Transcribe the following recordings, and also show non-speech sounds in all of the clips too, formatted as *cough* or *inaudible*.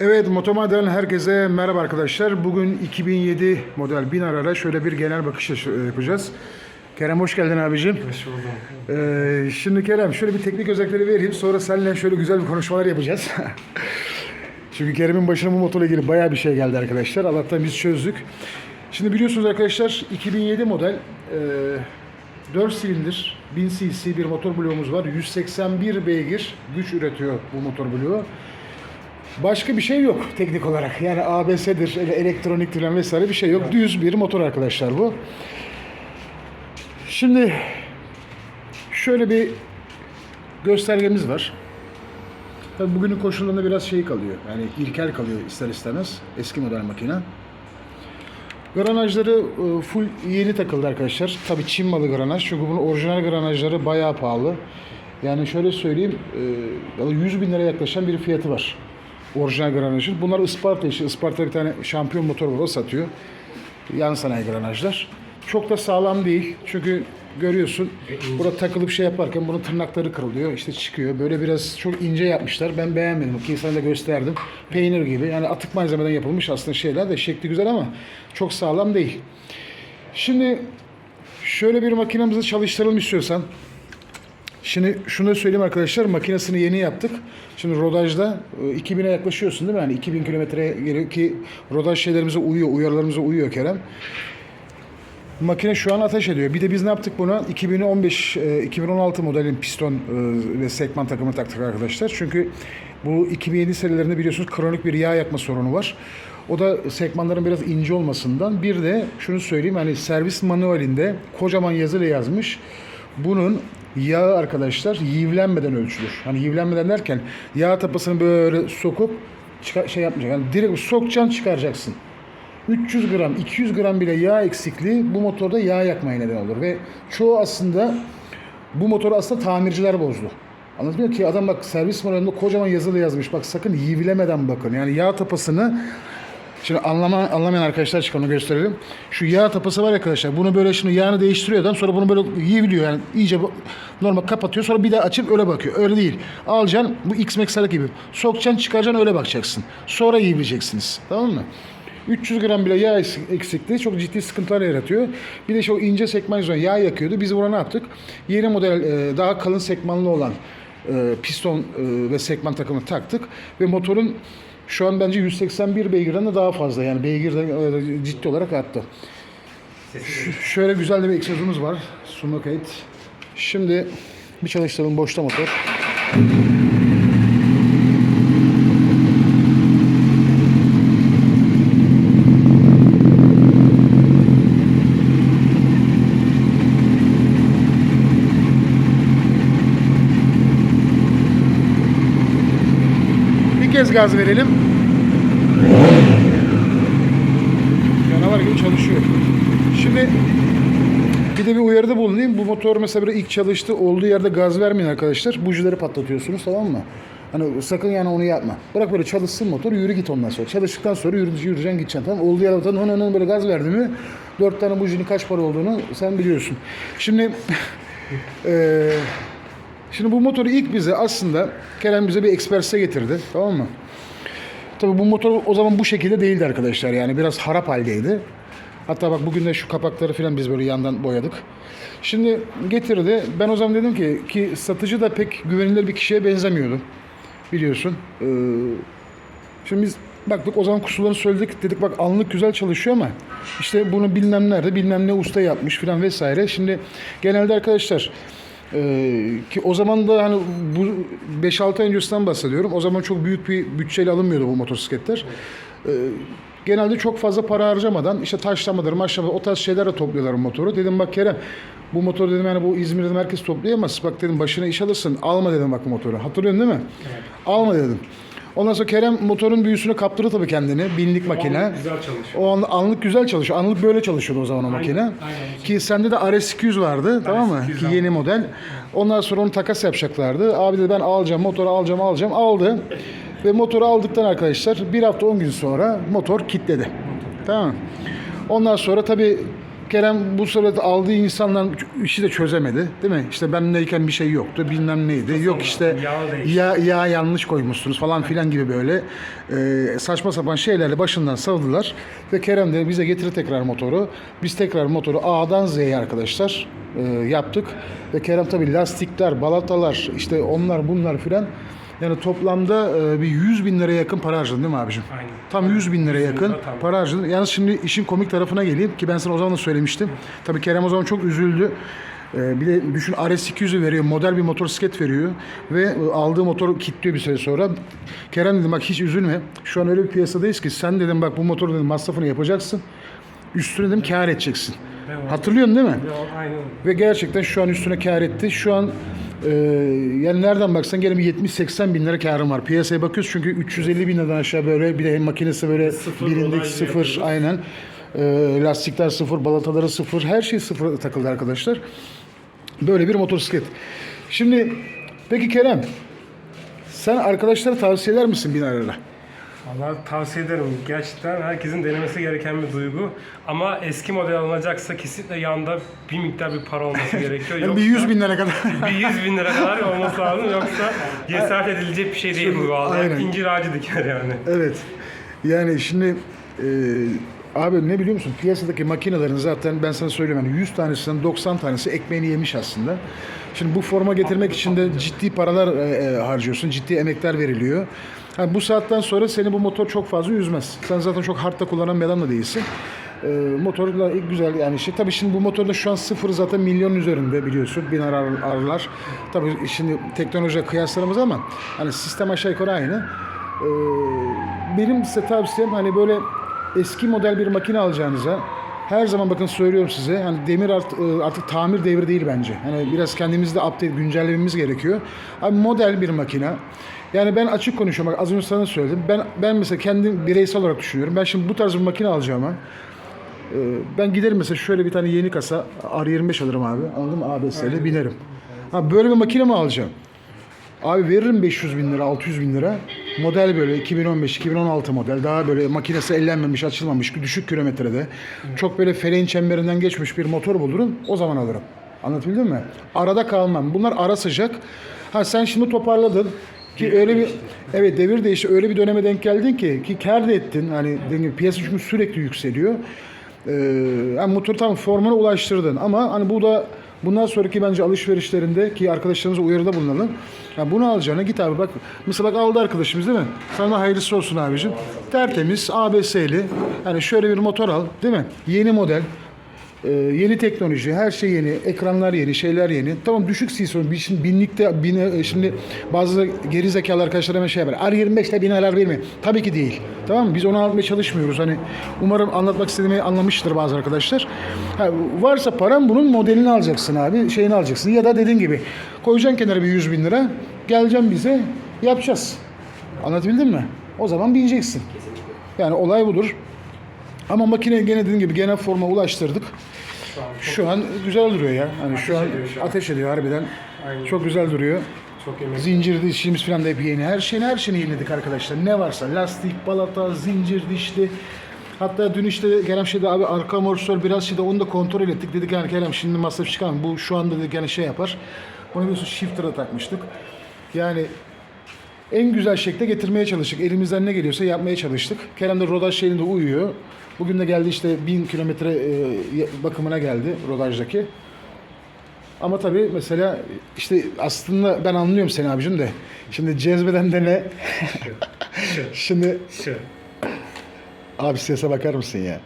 Evet Motomaden herkese merhaba arkadaşlar. Bugün 2007 model 1000 arara şöyle bir genel bakış yaş- yapacağız. Kerem hoş geldin abicim. Hoş buldum. Ee, şimdi Kerem şöyle bir teknik özellikleri vereyim. Sonra seninle şöyle güzel bir konuşmalar yapacağız. *laughs* Çünkü Kerem'in başına bu motorla ilgili bayağı bir şey geldi arkadaşlar. Allah'tan biz çözdük. Şimdi biliyorsunuz arkadaşlar 2007 model e, 4 silindir 1000 cc bir motor bloğumuz var. 181 beygir güç üretiyor bu motor bloğu. Başka bir şey yok teknik olarak. Yani ABS'dir, ele- elektroniktir falan vesaire bir şey yok. Düz bir motor arkadaşlar bu. Şimdi şöyle bir göstergemiz var. Tabii bugünün koşullarında biraz şey kalıyor. Yani ilkel kalıyor ister istemez. Eski model makine. Granajları e, full yeni takıldı arkadaşlar. Tabii Çin malı granaj. Çünkü bunun orijinal granajları bayağı pahalı. Yani şöyle söyleyeyim, e, 100 bin liraya yaklaşan bir fiyatı var. Orijinal granajın. Bunlar Isparta işi. Isparta bir tane şampiyon motor var satıyor. Yan sanayi granajlar. Çok da sağlam değil. Çünkü görüyorsun burada takılıp şey yaparken bunun tırnakları kırılıyor. işte çıkıyor. Böyle biraz çok ince yapmışlar. Ben beğenmedim. Ki sana da gösterdim. Peynir gibi. Yani atık malzemeden yapılmış aslında şeyler de şekli güzel ama çok sağlam değil. Şimdi şöyle bir makinemizi çalıştıralım istiyorsan. Şimdi şunu da söyleyeyim arkadaşlar makinesini yeni yaptık. Şimdi rodajda e, 2000'e yaklaşıyorsun değil mi? Yani 2000 kilometreye ki rodaj şeylerimize uyuyor, uyarılarımıza uyuyor Kerem. Makine şu an ateş ediyor. Bir de biz ne yaptık buna? 2015 e, 2016 modelin piston e, ve sekman takımı taktık arkadaşlar. Çünkü bu 2007 serilerinde biliyorsunuz kronik bir yağ yakma sorunu var. O da sekmanların biraz ince olmasından. Bir de şunu söyleyeyim hani servis manuelinde kocaman yazıyla yazmış. Bunun yağı arkadaşlar yivlenmeden ölçülür. Hani yivlenmeden derken yağ tapasını böyle sokup çıkar, şey yapmayacak. Yani direkt sokacaksın çıkaracaksın. 300 gram, 200 gram bile yağ eksikliği bu motorda yağ yakmaya neden olur. Ve çoğu aslında bu motoru aslında tamirciler bozdu. Anladın mı ki adam bak servis manuelinde kocaman yazılı yazmış. Bak sakın yivlemeden bakın. Yani yağ tapasını Şimdi anlama, anlamayan arkadaşlar çıkan onu gösterelim. Şu yağ tapası var arkadaşlar. Bunu böyle şimdi yağını değiştiriyor adam. Sonra bunu böyle yiviliyor yani. iyice normal kapatıyor. Sonra bir daha açıp öyle bakıyor. Öyle değil. Alacaksın bu X-Max'lar gibi. Sokacaksın çıkaracaksın öyle bakacaksın. Sonra yivileceksiniz. Tamam mı? 300 gram bile yağ eksik- eksikliği çok ciddi sıkıntılar yaratıyor. Bir de şu ince sekman yüzünden yağ yakıyordu. Biz buna ne yaptık? Yeni model e, daha kalın sekmanlı olan e, piston e, ve sekman takımını taktık. Ve motorun şu an bence 181 beygirden de daha fazla. Yani beygirden e, ciddi olarak arttı. Ş- şöyle güzel de bir egzozumuz var. Sunlocate. Şimdi bir çalıştıralım boşta motor. Kez gaz verelim. Canavar gibi çalışıyor. Şimdi bir de bir uyarıda bulunayım. Bu motor mesela böyle ilk çalıştı olduğu yerde gaz vermeyin arkadaşlar. Bujileri patlatıyorsunuz tamam mı? Hani sakın yani onu yapma. Bırak böyle çalışsın motor yürü git ondan sonra. Çalıştıktan sonra yürü, yürüyeceksin gideceksin tamam? Olduğu yerde hın hın hın böyle gaz verdi mi dört tane bujinin kaç para olduğunu sen biliyorsun. Şimdi *laughs* eee Şimdi bu motoru ilk bize aslında Kerem bize bir eksperse getirdi. Tamam mı? Tabii bu motor o zaman bu şekilde değildi arkadaşlar. Yani biraz harap haldeydi. Hatta bak bugün de şu kapakları falan biz böyle yandan boyadık. Şimdi getirdi. Ben o zaman dedim ki ki satıcı da pek güvenilir bir kişiye benzemiyordu. Biliyorsun. Ee, şimdi biz baktık o zaman kusurlarını söyledik. Dedik bak anlık güzel çalışıyor ama işte bunu bilmem nerede bilmem ne usta yapmış falan vesaire. Şimdi genelde arkadaşlar ee, ki o zaman da hani bu 5-6 ay öncesinden bahsediyorum. O zaman çok büyük bir bütçeyle alınmıyordu bu motosikletler. Ee, genelde çok fazla para harcamadan işte taşlamadır, maşlamadır o tarz şeylerle topluyorlar motoru. Dedim bak Kerem bu motoru dedim yani bu İzmir'de merkez toplayamaz. Bak dedim başına iş alırsın. Alma dedim bak bu motoru. Hatırlıyorsun değil mi? Alma dedim. Ondan sonra Kerem motorun büyüsünü kaptırdı tabii kendini. Binlik makine. Güzel çalışıyor. O an, anlık güzel çalışıyor. Anlık böyle çalışıyordu o zaman o makine. aynen. Ki sende de RS200 vardı tamam mı? RS200 Ki yeni model. Ondan sonra onu takas yapacaklardı. Abi dedi ben alacağım motoru alacağım alacağım. Aldı. Ve motoru aldıktan arkadaşlar bir hafta 10 gün sonra motor kilitledi. Tamam? Ondan sonra tabii Kerem bu sırada aldığı insanların işi de çözemedi. Değil mi? İşte bendeyken bir şey yoktu. Bilmem neydi. Yok işte yağ, yağ yanlış koymuşsunuz falan filan gibi böyle e, saçma sapan şeylerle başından savdılar. Ve Kerem de bize getirdi tekrar motoru. Biz tekrar motoru A'dan Z'ye arkadaşlar e, yaptık. Ve Kerem tabii lastikler, balatalar işte onlar bunlar filan yani toplamda e, bir 100 bin liraya yakın para harcadın değil mi abicim? Aynen. Tam 100 bin liraya yakın tam. para harcadın. Yalnız şimdi işin komik tarafına geleyim ki ben sana o zaman da söylemiştim. Tabii Kerem o zaman çok üzüldü. Ee, bir de düşün RS200'ü veriyor, model bir motosiklet veriyor ve aldığı motoru kilitliyor bir süre sonra. Kerem dedim bak hiç üzülme. Şu an öyle bir piyasadayız ki sen dedim bak bu motoru dedim masrafını yapacaksın. Üstüne dedim kâr edeceksin. Hatırlıyorsun değil mi? Aynen. Ve gerçekten şu an üstüne kâr etti. Şu an e, yani nereden baksan gene bir 70-80 bin lira kârım var. Piyasaya bakıyoruz çünkü 350 bin liradan aşağı böyle bir de hem makinesi böyle Sıfır rodajla sıfır yapıyoruz. aynen. E, lastikler sıfır, balataları sıfır, her şey sıfır takıldı arkadaşlar. Böyle bir motosiklet. Şimdi peki Kerem sen arkadaşlara tavsiye eder misin Binarar'a? Valla tavsiye ederim. Gerçekten herkesin denemesi gereken bir duygu. Ama eski model alınacaksa kesinlikle yanında bir miktar bir para olması *laughs* gerekiyor. Yani bir 100 bin lira kadar. *laughs* bir 100 bin lira kadar olması lazım. Yoksa *laughs* cesaret edilecek bir şey değil bu valla. İncir ağacı diker yani. Evet. Yani şimdi e, abi ne biliyor musun? Piyasadaki makinelerin zaten ben sana söyleyeyim yani 100 tanesinden 90 tanesi ekmeğini yemiş aslında. Şimdi bu forma getirmek için de ciddi paralar e, e, harcıyorsun. Ciddi emekler veriliyor. Ha, bu saatten sonra seni bu motor çok fazla üzmez. Sen zaten çok hardta kullanan bir adam da değilsin. E, motorla güzel yani şey. Tabii şimdi bu motorda şu an sıfır zaten milyon üzerinde biliyorsun. Bin arar, ararlar. Tabii şimdi teknolojiye kıyaslarımız ama hani sistem aşağı yukarı aynı. Ee, benim size tavsiyem hani böyle eski model bir makine alacağınıza her zaman bakın söylüyorum size hani demir art- e, artık tamir devri değil bence. Hani biraz kendimizi de update güncellememiz gerekiyor. Abi model bir makine. Yani ben açık konuşuyorum. Bak az önce sana söyledim. Ben ben mesela kendim bireysel olarak düşünüyorum. Ben şimdi bu tarz bir makine alacağıma e, ben giderim mesela şöyle bir tane yeni kasa R25 alırım abi. Anladın mı? ABS'li binerim. Ha böyle bir makine mi alacağım? Abi veririm 500 bin lira, 600 bin lira. Model böyle 2015-2016 model. Daha böyle makinesi ellenmemiş, açılmamış, düşük kilometrede. Çok böyle feleğin çemberinden geçmiş bir motor bulurum. O zaman alırım. Anlatabildim mi? Arada kalmam. Bunlar ara sıcak. Ha sen şimdi toparladın. Ki öyle bir evet devir değişti. Öyle bir döneme denk geldin ki ki kar da ettin. Hani dediğim piyasa çünkü sürekli yükseliyor. Ee, yani motoru tam formuna ulaştırdın ama hani bu da bundan sonraki bence alışverişlerinde ki arkadaşlarımıza uyarıda bulunalım. Yani bunu alacağına git abi bak. Mesela bak aldı arkadaşımız değil mi? Sana hayırlısı olsun abicim. Tertemiz ABS'li. Yani şöyle bir motor al değil mi? Yeni model. Ee, yeni teknoloji, her şey yeni, ekranlar yeni, şeyler yeni. Tamam düşük CISO, şimdi binlikte, bin, e, şimdi bazı geri zekalı arkadaşlar hemen şey yapar. R25'te bin arar mi? Tabii ki değil. Tamam mı? Biz onu anlatmaya çalışmıyoruz. Hani umarım anlatmak istediğimi anlamıştır bazı arkadaşlar. Ha, varsa param bunun modelini alacaksın abi, şeyini alacaksın. Ya da dediğin gibi koyacaksın kenara bir 100 bin lira, geleceksin bize, yapacağız. Anlatabildim mi? O zaman bineceksin. Yani olay budur. Ama makine gene dediğim gibi genel forma ulaştırdık. Şu an çok, Şu an güzel duruyor ya. Hani şu an ediyor şu an. ateş ediyor harbiden. Aynen. Çok güzel duruyor. çok emek. Zincir dişimiz falan da hep yeni. Her şeyini her şeyini yeniledik arkadaşlar. Ne varsa lastik, balata, zincir dişli. Hatta dün işte Kerem şeyde abi arka amortisör biraz şeyde onu da kontrol ettik. Dedik yani Kerem şimdi masraf çıkan bu şu anda dedik yani şey yapar. Onu biliyorsun shifter'a takmıştık. Yani en güzel şekilde getirmeye çalıştık. Elimizden ne geliyorsa yapmaya çalıştık. Kerem de rodaj şeyinde uyuyor. Bugün de geldi işte 1000 kilometre e, bakımına geldi rodajdaki. Ama tabii mesela işte aslında ben anlıyorum seni abicim de. Şimdi cezbeden de ne? *laughs* Şimdi Şu. abi sese bakar mısın ya?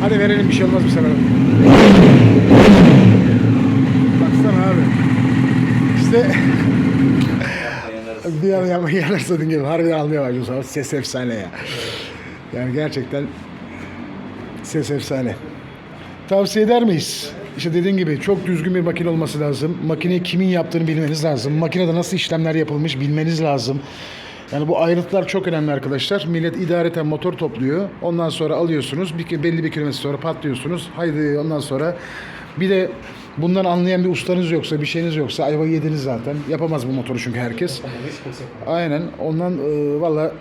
Hadi verelim bir şey olmaz bir sana. Baksana abi. İşte bir an yapma yanarsa dediğin gibi harbiden almaya başlıyorsun. ama Ses efsane ya. Yani gerçekten ses efsane. Tavsiye eder miyiz? İşte dediğin gibi çok düzgün bir makine olması lazım. Makineyi kimin yaptığını bilmeniz lazım. Makinede nasıl işlemler yapılmış bilmeniz lazım. Yani bu ayrıntılar çok önemli arkadaşlar. Millet idareten motor topluyor. Ondan sonra alıyorsunuz. Bir, belli bir kilometre sonra patlıyorsunuz. Haydi ondan sonra bir de bundan anlayan bir ustanız yoksa, bir şeyiniz yoksa ayva yediniz zaten. Yapamaz bu motoru çünkü herkes. Aynen. Ondan e, valla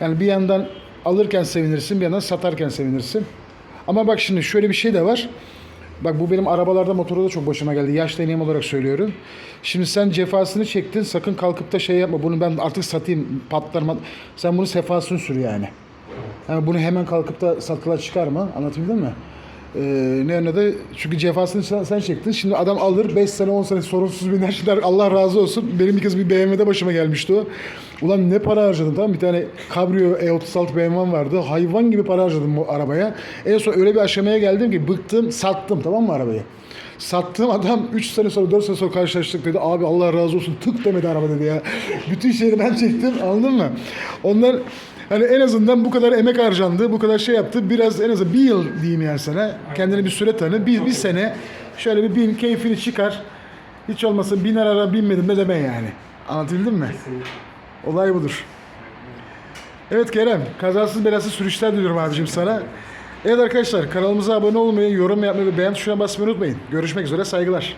yani bir yandan alırken sevinirsin, bir yandan satarken sevinirsin. Ama bak şimdi şöyle bir şey de var. Bak bu benim arabalarda motorda da çok başıma geldi. Yaş deneyim olarak söylüyorum. Şimdi sen cefasını çektin. Sakın kalkıp da şey yapma. Bunu ben artık satayım patlar mat- Sen bunu sefasını sür yani. Yani bunu hemen kalkıp da satılığa çıkarma. Anlatabildim mi? Ee, ne önüne de çünkü cefasını sen, sen çektin. Şimdi adam alır 5 sene 10 sene sorunsuz biner der Allah razı olsun. Benim bir kez bir BMW'de başıma gelmişti o. Ulan ne para harcadım tamam? Bir tane Cabrio E36 BMW'm vardı. Hayvan gibi para harcadım bu arabaya. En son öyle bir aşamaya geldim ki bıktım sattım tamam mı arabayı? Sattığım adam 3 sene sonra 4 sene sonra karşılaştık dedi. Abi Allah razı olsun tık demedi araba dedi ya. *laughs* Bütün şeyi ben çektim anladın mı? Onlar hani en azından bu kadar emek harcandı, bu kadar şey yaptı. Biraz en azından bir yıl diyeyim yani sana. Kendine bir süre tanı. Bir, bir sene şöyle bir bin keyfini çıkar. Hiç olmasa biner ara binmedim de deme yani. Anlatabildim mi? Olay budur. Evet Kerem, kazasız belasız sürüşler diliyorum abicim sana. Evet arkadaşlar kanalımıza abone olmayı, yorum yapmayı ve beğen tuşuna basmayı unutmayın. Görüşmek üzere, saygılar.